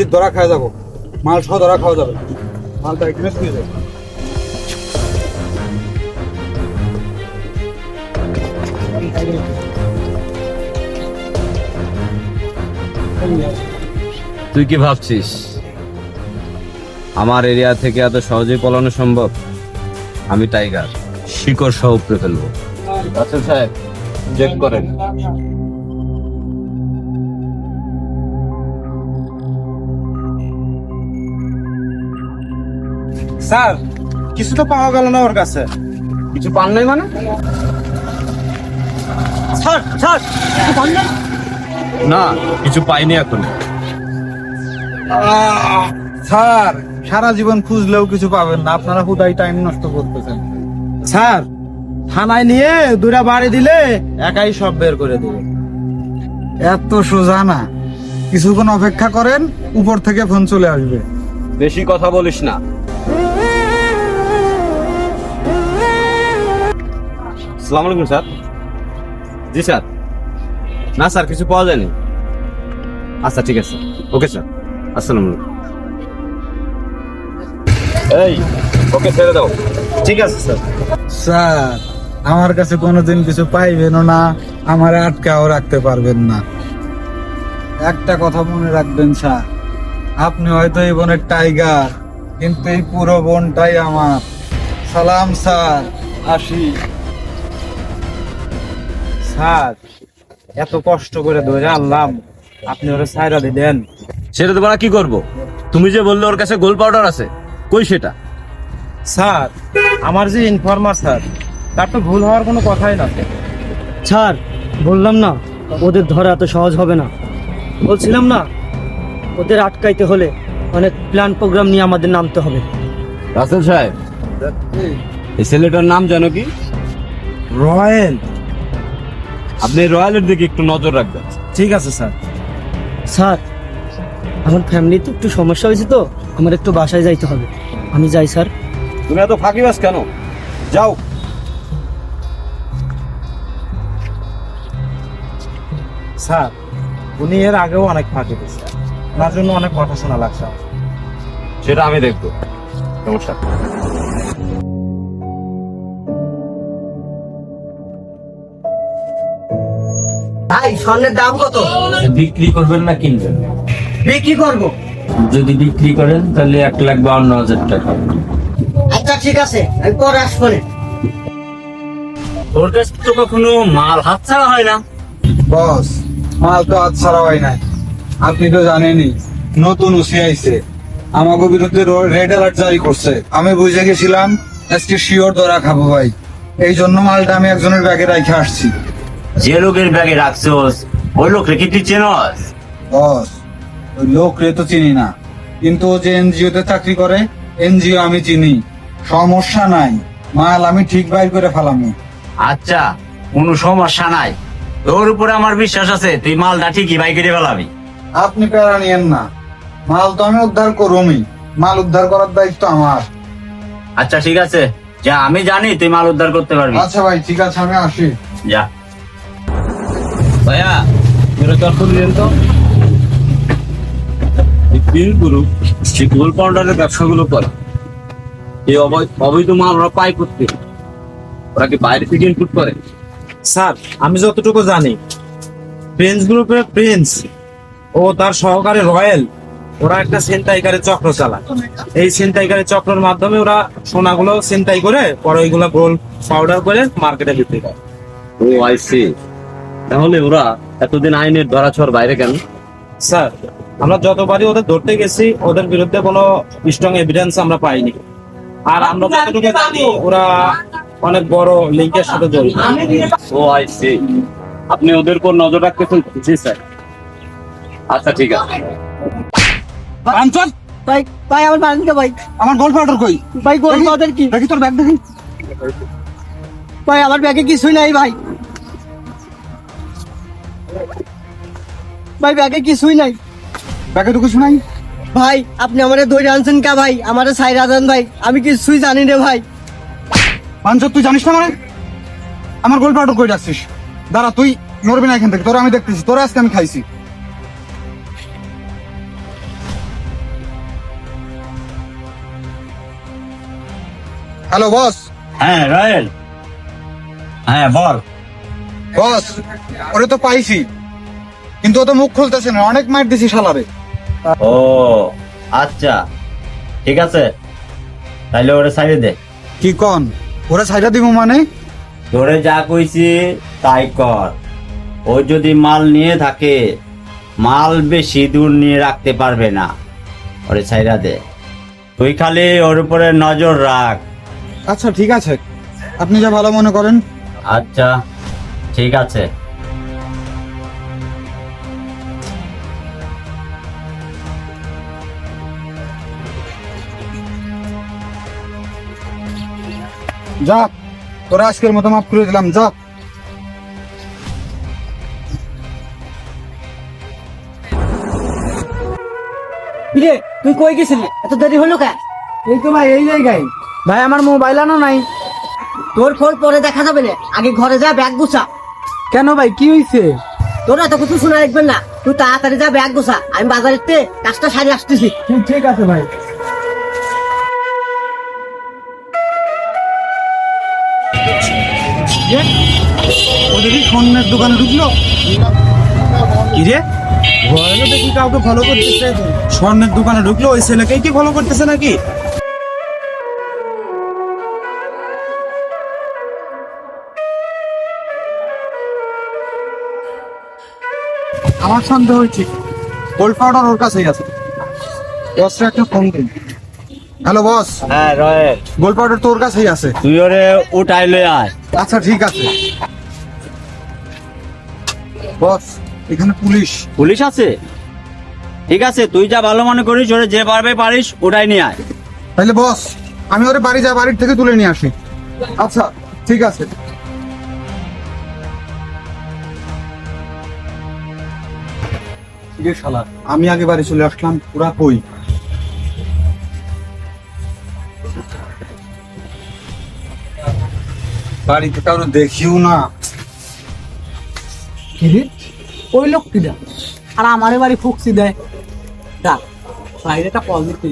নিশ্চিত ধরা খাওয়া যাব। মাল সহ ধরা খাওয়া যাবে। মালটা এখানে শুয়ে যাবে। তুই কি ভাবছিস? আমার এরিয়া থেকে এত সহজেই পলানো সম্ভব? আমি টাইগার শিকড় সহ উপরে ফেলব। আচ্ছা সাহেব চেক করেন। স্যার কিছু তো পাওয়া গেল না ওর কাছে। কিছু পান নাই মানে? স্যার স্যার না কিছু পাইনি এখন। স্যার সারা জীবন খুঁজলেও কিছু পাবেন না। আপনারা হুদাই টাইম নষ্ট করতেছেন। স্যার থানায় নিয়ে দুটা বাড়ি দিলে একাই সব বের করে দেবে। এত সোজা না। কিছুক্ষণ অপেক্ষা করেন উপর থেকে ফোন চলে আসবে। বেশি কথা বলিস না। সালাম আলাইকুম স্যার। জি স্যার। না স্যার কিছু পাওয়া যায়নি। আচ্ছা ঠিক আছে। Okay sir. আসসালামু আলাইকুম। এই ওকে ছেড়ে দাও। ঠিক আছে স্যার। স্যার আমার কাছে কোনোদিন কিছু পাইবেন না আমার আটকাও রাখতে পারবেন না। একটা কথা মনে রাখবেন স্যার। আপনি হয়তো এই বনের টাইগার কিন্তু এই পুরো বনটাই আমার। সালাম স্যার। আসি। স্যার এত কষ্ট করে ধরে আনলাম। আপনি ওরা সাইরা দিলেন সেটা তোমরা কি করব? তুমি যে বললে ওর কাছে গোল পাউডার আছে কই সেটা? স্যার আমার যে ইনফরমার স্যার তার তো ভুল হওয়ার কোনো কথাই না। স্যার বললাম না ওদের ধরা এত সহজ হবে না। বলছিলাম না ওদের আটকাইতে হলে অনেক প্ল্যান প্রোগ্রাম নিয়ে আমাদের নামতে হবে। রাসেল সাহেব এই ছেলেটার নাম জানো কি? রয়েল। আপনি রয়্যালের দিকে একটু নজর রাখবেন। ঠিক আছে স্যার। স্যার আমার ফ্যামিলিতে একটু সমস্যা হয়েছে তো আমার একটু বাসায় যাইতে হবে। আমি যাই স্যার। তুমি এত ফাঁকিবাস কেন? যাও। স্যার উনি এর আগেও অনেক ফাঁকি দিচ্ছে ওনার জন্য অনেক কথা শোনা লাগছে। সেটা আমি দেখব। সমস্যা স্বর্ণের দাম কত? বিক্রি করবেন না কিনবেন। বিক্রি করব। যদি বিক্রি করেন তাহলে এক লাখ বাউন্ন হাজার টাকা। আচ্ছা ঠিক আছে আমি পরে আসব না। তোর কাছ তো কখনো মাল হাত ছাড়া হয় না। বস মাল তো আজ ছাড়া হয় নাই। আপনি তো জানেনই নতুন উসি আইছে। আমাকে বিরুদ্ধে রেড অ্যালার্ট জারি করছে। আমি বুঝে গেছিলাম আজকে শিওর ধরা খাব ভাই। এই জন্য মালটা আমি একজনের ব্যাগে রেখে আসছি। যে লোকের ব্যাগে রাখছোস ওই লোক রেখে তুই চেনস? বস ওই লোক রে তো চিনি না। কিন্তু ও যে এনজিও তে চাকরি করে এনজিও আমি চিনি। সমস্যা নাই মাল আমি ঠিক বাইর করে ফেলামি আচ্ছা কোনো সমস্যা নাই। তোর উপরে আমার বিশ্বাস আছে তুই মালটা ঠিকই বাই কেটে ফেলাবি। আপনি প্যারা নিয়েন না। মাল তো আমি উদ্ধার করুমই। মাল উদ্ধার করার দায়িত্ব আমার। আচ্ছা ঠিক আছে। যা আমি জানি তুই মাল উদ্ধার করতে পারবি। আচ্ছা ভাই ঠিক আছে আমি আসি। যা। ভাইয়া তো এই গ্রুপ যে গোল পাউডারের ব্যবসাগুলো করে। এই অবৈধ মাল ওরা পায় করতে ওরা কি বাইরে থেকে ইনপুট করে? স্যার আমি যতটুকু জানি প্রিন্স গ্রুপের প্রিন্স ও তার সহকারী রয়্যাল ওরা একটা ছিনতাইকারী চক্র চালায়। এই ছিনতাইকারী চক্রের মাধ্যমে ওরা সোনাগুলো ছিনতাই করে পরে ওইগুলো গোল্ড পাউডার করে মার্কেটে বিক্রি করে। ও আই সি তাহলে ওরা এতদিন আইনের ধরাছোঁয়ার বাইরে কেন? স্যার আমরা যতবারই ওদের ধরতে গেছি ওদের বিরুদ্ধে কোনো স্ট্রং এভিডেন্স আমরা পাইনি। আর আমরা যতটুকু জানি ওরা অনেক বড় লিঙ্কের সাথে জড়িত। ও আই সি আপনি ওদের উপর নজর রাখতেছেন? জি স্যার। আচ্ছা ঠিক আছে। কাঞ্চন ভাই ভাই আমার বাড়িতে ভাই। আমার গোল্ড পাউডার কই? ভাই গরিব ওদের কি? দেখি তোর ব্যাগ দেখি। ভাই আমার ব্যাগে কিছুই নাই ভাই। ভাই ব্যাগে কিছুই নাই। ব্যাগে তো কিছু নাই? ভাই আপনি আমারে ধরে আনছেন কে ভাই? আমারে সাই রাজন ভাই। আমি কিছুই জানি রে ভাই। পাঞ্চত তুই জানিস না মানে? আমার গোল পাটক করে যাচ্ছিস? দাঁড়া তুই নড়বি না এখান থেকে। তোরা আমি দেখতেছি। তোরা আজকে আমি খাইছি। Hello boss. হ্যাঁ রয়েল। হ্যাঁ বল। বস ওরে তো পাইছি। কিন্তু ও তো মুখ খুলতেছে না অনেক মার দিছি শালারে। ও আচ্ছা ঠিক আছে। তাইলে ওরে সাইডে দে। কি কন? ওরা ছাইটা দিব মানে? তোরে যা কইছি তাই কর। ও যদি মাল নিয়ে থাকে মাল বেশি দূর নিয়ে রাখতে পারবে না। ওরে ছাইরা দে। তুই খালি ওর উপরে নজর রাখ। আচ্ছা ঠিক আছে। আপনি যা ভালো মনে করেন। আচ্ছা। ঠিক আছে। যা তোরা আজকের মতো মাফ করে দিলাম যা। কিরে তুই কই গেছিলি? এত দেরি হলো কে এই তো ভাই এই জায়গায়। ভাই আমার মোবাইল আনো নাই। তোর ফোন পরে দেখা যাবে না। আগে ঘরে যা ব্যাগ গুছা। কেন ভাই কি হইছে? তোর এত কিছু শোনা রাখবেন না। তুই তাড়াতাড়ি যা ব্যাগ গুছা। আমি বাজারের তে কাজটা সারি আসতেছি। ঠিক আছে ভাই। স্বর্ণের দোকানে ঢুকলো? কি রে? ঘরে দেখি কাউকে ফলো করতেছে। স্বর্ণের দোকানে ঢুকলো ওই ছেলেকেই কি ফলো করতেছে নাকি? আমার সন্দেহ হয়েছে। গোল্ড পাউডার ওর কাছেই আছে। বসরে একটা ফোন দিন। হ্যালো বস হ্যাঁ রয়েল। গোল্ড পাউডার তোর কাছেই আছে। তুই ওরে উঠাই লই আয়। আচ্ছা ঠিক আছে। বস এখানে পুলিশ। পুলিশ আছে? ঠিক আছে তুই যা ভালো মনে করিস ওরে যে পারবে পারিস ওটাই নিয়ে আয়। তাহলে বস আমি ওরে বাড়ি যা বাড়ির থেকে তুলে নিয়ে আসি। আচ্ছা ঠিক আছে। রে শালা, আমি আগে বাড়ি চলে আসলাম পুরা কই? বাড়িতে কারও দেখিও না। ওই লোক কিনা আর আমারে বাড়ি ফুকসি দেয়। ডাক বাইরেটা কল দিতে।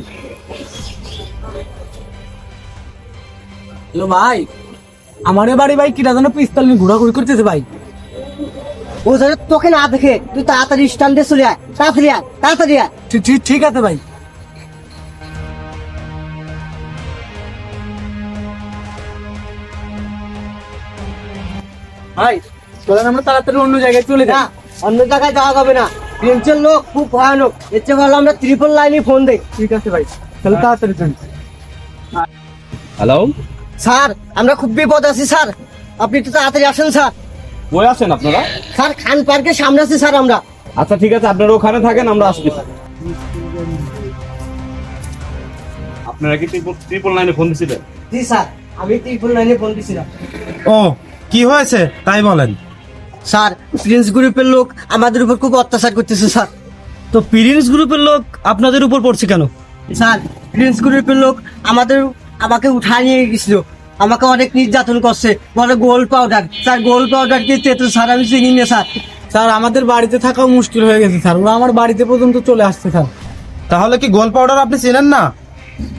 হ্যালো ভাই, আমারে বাড়ি ভাই কিটা যেন পিস্তল নিয়ে ঘোরাঘুরি করতেছে ভাই। ও যেন তোকে না দেখে তুই তাড়াতাড়ি স্ট্যান্ডে চলে আয় তাড়াতাড়ি আয় তাড়াতাড়ি আয়। ঠিক- ঠিক ঠিক আছে ভাই। ভাই চলেন আমরা তাড়াতাড়ি অন্য জায়গায় চলে না অন্য জায়গায় যাওয়া যাবে না। বেঞ্চের লোক খুব ভয়ানক। এর চেয়ে ভালো আমরা ত্রিপল লাইনে ফোন দেই। ঠিক আছে ভাই তাহলে তাড়াতাড়ি চল হ্যালো স্যার আমরা খুব বিপদ আছি স্যার। আপনি একটু তাড়াতাড়ি আসেন স্যার। কই আছেন আপনারা? স্যার খান পার্কের সামনে আছি স্যার আমরা। আচ্ছা ঠিক আছে আপনারা ওখানে থাকেন আমরা আসছি। আপনারা কি ট্রিপল লাইনে ফোন দিছিলেন? জি স্যার আমি ত্রিপল লাইনে ফোন দিছিলাম। ও কি হয়েছে? তাই বলেন। স্যার প্রিন্স গ্রুপের লোক আমাদের উপর খুব অত্যাচার করতেছে স্যার। তো প্রিন্স গ্রুপের লোক আপনাদের উপর পড়ছে কেন? স্যার প্রিন্স গ্রুপের লোক আমাদের আমাকে উঠায় নিয়ে গেছিল। আমাকে অনেক নির্যাতন করছে। বলে gold powder sir gold powder কি তেতো স্যার আমি চিনি না স্যার। স্যার আমাদের বাড়িতে থাকাও মুশকিল হয়ে গেছে স্যার। ওরা আমার বাড়িতে পর্যন্ত চলে আসছে স্যার। তাহলে কি গোল্ড পাউডার আপনি চেনেন না?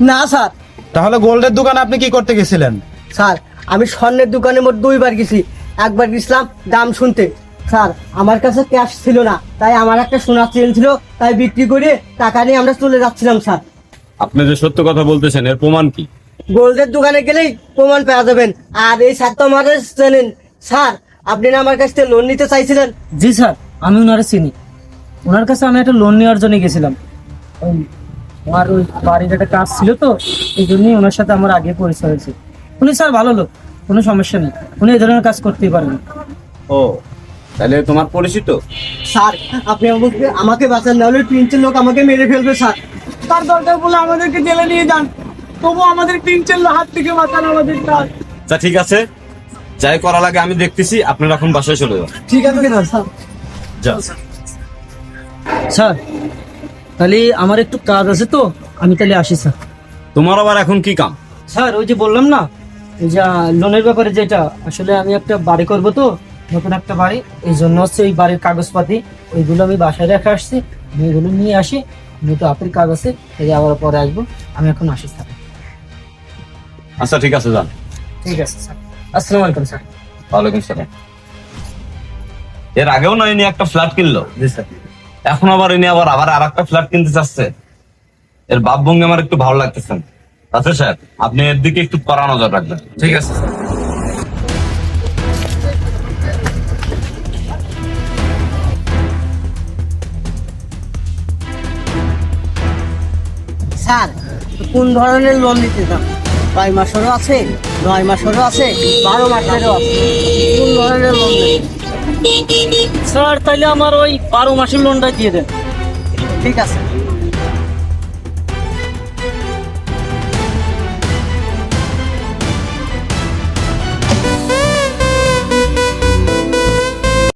না স্যার। তাহলে গোল্ডের দোকানে আপনি কি করতে গেছিলেন? স্যার আমি স্বর্ণের দোকানে মোট দুইবার গেছি। একবার গেছিলাম দাম শুনতে। স্যার আমার কাছে ক্যাশ ছিল না। তাই আমার একটা সোনার চেন ছিল তাই বিক্রি করে টাকা নিয়ে আমরা চলে যাচ্ছিলাম স্যার। আপনি যে সত্য কথা বলতেছেন এর প্রমাণ কি? গোল্ডের দোকানে গেলেই প্রমাণ পেয়ে যাবেন। আর এই স্যার তো আমাদের চেনেন। স্যার আপনি না আমার কাছ থেকে লোন নিতে চাইছিলেন? জি স্যার আমি ওনারে চিনি। ওনার কাছে আমি একটা লোন নেওয়ার জন্য গেছিলাম। ওই আমার ওই বাড়ির একটা কাজ ছিল তো এই জন্যই ওনার সাথে আমার আগে পরিচয় হয়েছে। উনি স্যার ভালো লোক কোনো সমস্যা নেই। উনি এই ধরনের কাজ করতেই পারেন। ও তাহলে তোমার পরিচিত? স্যার আপনি আমাকে আমাকে বাঁচান নাহলে তিনটে লোক আমাকে মেরে ফেলবে স্যার। তার দরকার বলে আমাদেরকে জেলে নিয়ে যান। তবু আমাদের তিন চার হাত থেকে বাঁচান আমাদের কাজ আচ্ছা ঠিক আছে। যাই করা লাগে আমি দেখতেছি আপনারা এখন বাসায় চলে যান। ঠিক আছে স্যার? যা স্যার তাহলে আমার একটু কাজ আছে তো আমি তাহলে আসি স্যার। তোমার আবার এখন কি কাম? স্যার ওই যে বললাম না এই যে লোনের ব্যাপারে যেটা আসলে আমি একটা বাড়ি করব তো নতুন একটা বাড়ি এই জন্য হচ্ছে ওই বাড়ির কাগজপাতি ওইগুলো আমি বাসায় রেখে আসছি আমি এগুলো নিয়ে আসি আমি তো আপনার কাজ আছে এই আবার পরে আসব আমি এখন আসি স্যার। আচ্ছা ঠিক আছে যান। ঠিক আছে স্যার। আসসালামু আলাইকুম স্যার। ওয়ালাইকুম সালাম। এর আগেও না ইনি একটা ফ্ল্যাট কিনলো? জি স্যার। এখন আবার ইনি আবার আবার আর একটা ফ্ল্যাট কিনতে চাচ্ছে। এর বাপ ভঙ্গি আমার একটু ভালো লাগতেছে না। আচ্ছা স্যার আপনি এর দিকে একটু কড়া নজর রাখবেন। ঠিক আছে স্যার। স্যার কোন ধরনের লোন দিতে চান? ছয় মাসেরও আছে নয় মাসেরও আছে বারো মাসেরও আছে। কোন ধরনের লোন স্যার তাহলে আমার ওই বারো মাসের লোনটা দিয়ে দেন। ঠিক আছে।